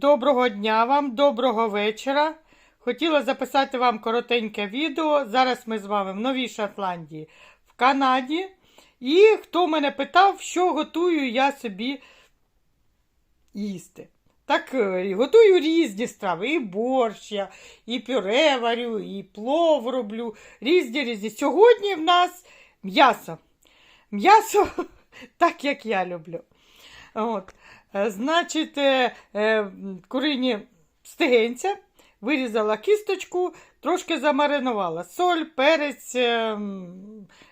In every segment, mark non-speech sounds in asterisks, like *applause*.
Доброго дня вам, доброго вечора. Хотіла записати вам коротеньке відео. Зараз ми з вами в Новій Шотландії, в Канаді. І хто мене питав, що готую я собі їсти. Так, е, готую різні страви. І борщ я, і пюре варю, і плов роблю. Різні різні. Сьогодні в нас м'ясо. М'ясо, *laughs* так як я люблю. От. Е, Значить, е, е, курині стегенця, вирізала кісточку, трошки замаринувала. Соль, перець,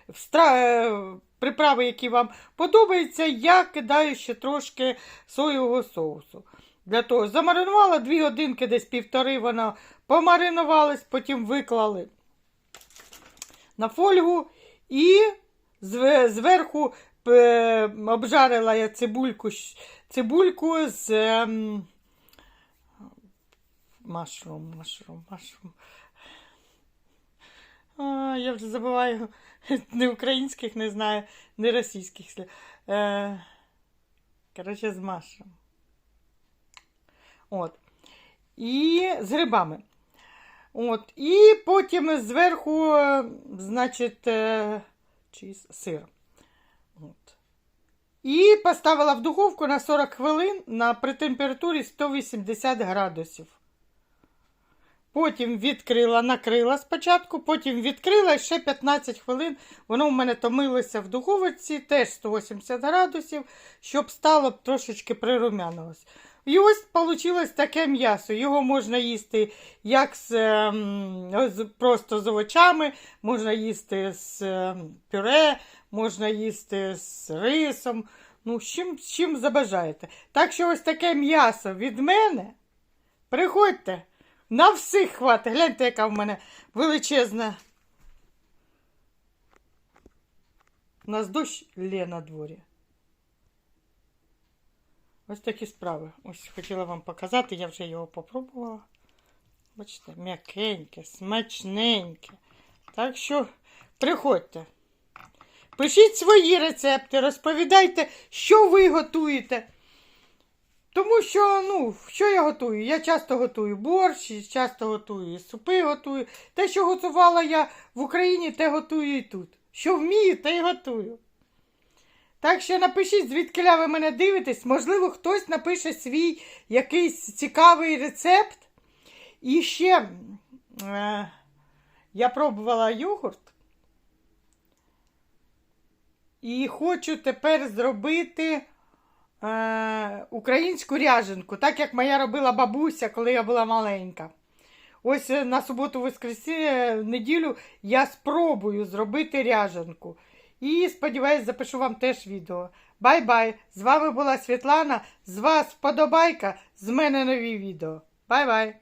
встра- приправи, які вам подобаються, я кидаю ще трошки соєвого соусу. Для того замаринувала дві годинки, десь півтори вона помаринувалась, потім виклали на фольгу і зверху обжарила я цибульку, цибульку з ем, машрум, машрум, машрум. А, я вже забуваю *laughs* не українських, не знаю, не російських слів. Е, коротше, з машрум. От. І з грибами. От. І потім зверху, е, значить, е, чиз, сир. От. І поставила в духовку на 40 хвилин на, при температурі 180 градусів. Потім відкрила, накрила спочатку, потім відкрила ще 15 хвилин. Воно в мене томилося в духовці, теж 180 градусів, щоб стало трошечки прирумянилось. І ось вийшло таке м'ясо. Його можна їсти як з, ем, з- просто з овочами, можна їсти з ем, пюре, можна їсти з рисом. Ну, з чим, з чим забажаєте. Так що ось таке м'ясо від мене. Приходьте. На всіх хватить. Гляньте, яка в мене величезна. У нас дощ лє на дворі. Ось такі справи. Ось хотіла вам показати, я вже його попробувала. Бачите, м'якеньке, смачненьке. Так що приходьте. Пишіть свої рецепти, розповідайте, що ви готуєте. Тому що, ну, що я готую? Я часто готую борщ, часто готую супи готую. Те, що готувала я в Україні, те готую і тут. Що вмію, те й готую. Так що напишіть, звідки ви мене дивитесь. Можливо, хтось напише свій якийсь цікавий рецепт. І ще е, я пробувала йогурт. І хочу тепер зробити е, українську ряженку, так як моя робила бабуся, коли я була маленька. Ось е, на суботу воскресіння неділю я спробую зробити ряженку. І сподіваюсь, запишу вам теж відео. Бай-бай! З вами була Світлана. З вас вподобайка, з мене нові відео. Бай-бай!